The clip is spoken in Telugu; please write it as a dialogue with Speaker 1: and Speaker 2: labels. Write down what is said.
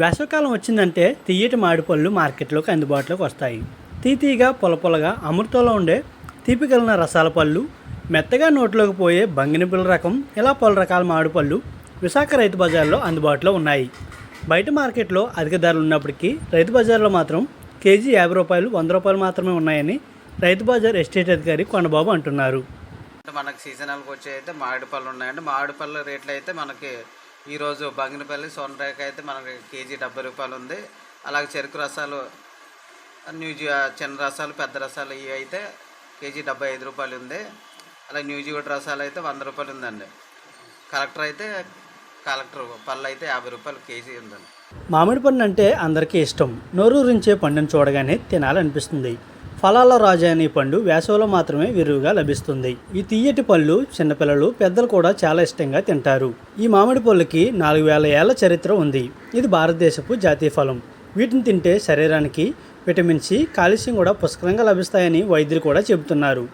Speaker 1: వేసవికాలం వచ్చిందంటే తీయటి మామిడిపళ్ళు మార్కెట్లోకి అందుబాటులోకి వస్తాయి. తీతీగా పొలపొలగా అమృతంలో ఉండే తీపి కలిగిన రసాల పళ్ళు మెత్తగా నోట్లోకి పోయే బంగినపిల్ల రకం ఇలా పలు రకాల మామిడిపళ్ళు విశాఖ రైతు బజార్లో అందుబాటులో ఉన్నాయి. బయట మార్కెట్లో అధిక ధరలు ఉన్నప్పటికీ రైతు బజార్లో మాత్రం కేజీ యాభై రూపాయలు వంద రూపాయలు మాత్రమే ఉన్నాయని రైతు బజార్ ఎస్టేట్ అధికారి కొండబాబు అంటున్నారు.
Speaker 2: మనకు సీజనల్కి వచ్చే అయితే మామిడి పళ్ళు ఉన్నాయండి. మామిడి పళ్ళ రేట్లు అయితే మనకి ఈరోజు బంగినపల్లి సోనరేఖ అయితే మనకి కేజీ డెబ్బై రూపాయలు ఉంది. అలాగే చెరుకు రసాలు న్యూజీ చిన్న రసాలు పెద్ద రసాలు ఇవి అయితే కేజీ డెబ్బై ఐదు రూపాయలు ఉంది. అలాగే న్యూజిగోడ్ రసాలు అయితే వంద రూపాయలు ఉందండి. కలెక్టర్ అయితే కలెక్టర్ పళ్ళు అయితే యాభై రూపాయలు కేజీ ఉందండి.
Speaker 1: మామిడి పండు అంటే అందరికీ ఇష్టం. నోరూరించే పండును చూడగానే తినాలనిపిస్తుంది. ఫలాల రాజా అనే పండు వేసవిలో మాత్రమే విరివిగా లభిస్తుంది. ఈ తీయటి పళ్ళు చిన్నపిల్లలు పెద్దలు కూడా చాలా ఇష్టంగా తింటారు. ఈ మామిడి పళ్ళకి నాలుగు వేల ఏళ్ళ చరిత్ర ఉంది. ఇది భారతదేశపు జాతీయ ఫలం. వీటిని తింటే శరీరానికి విటమిన్ సి కాల్షియం కూడా పుష్కలంగా లభిస్తాయని వైద్యులు కూడా చెబుతున్నారు.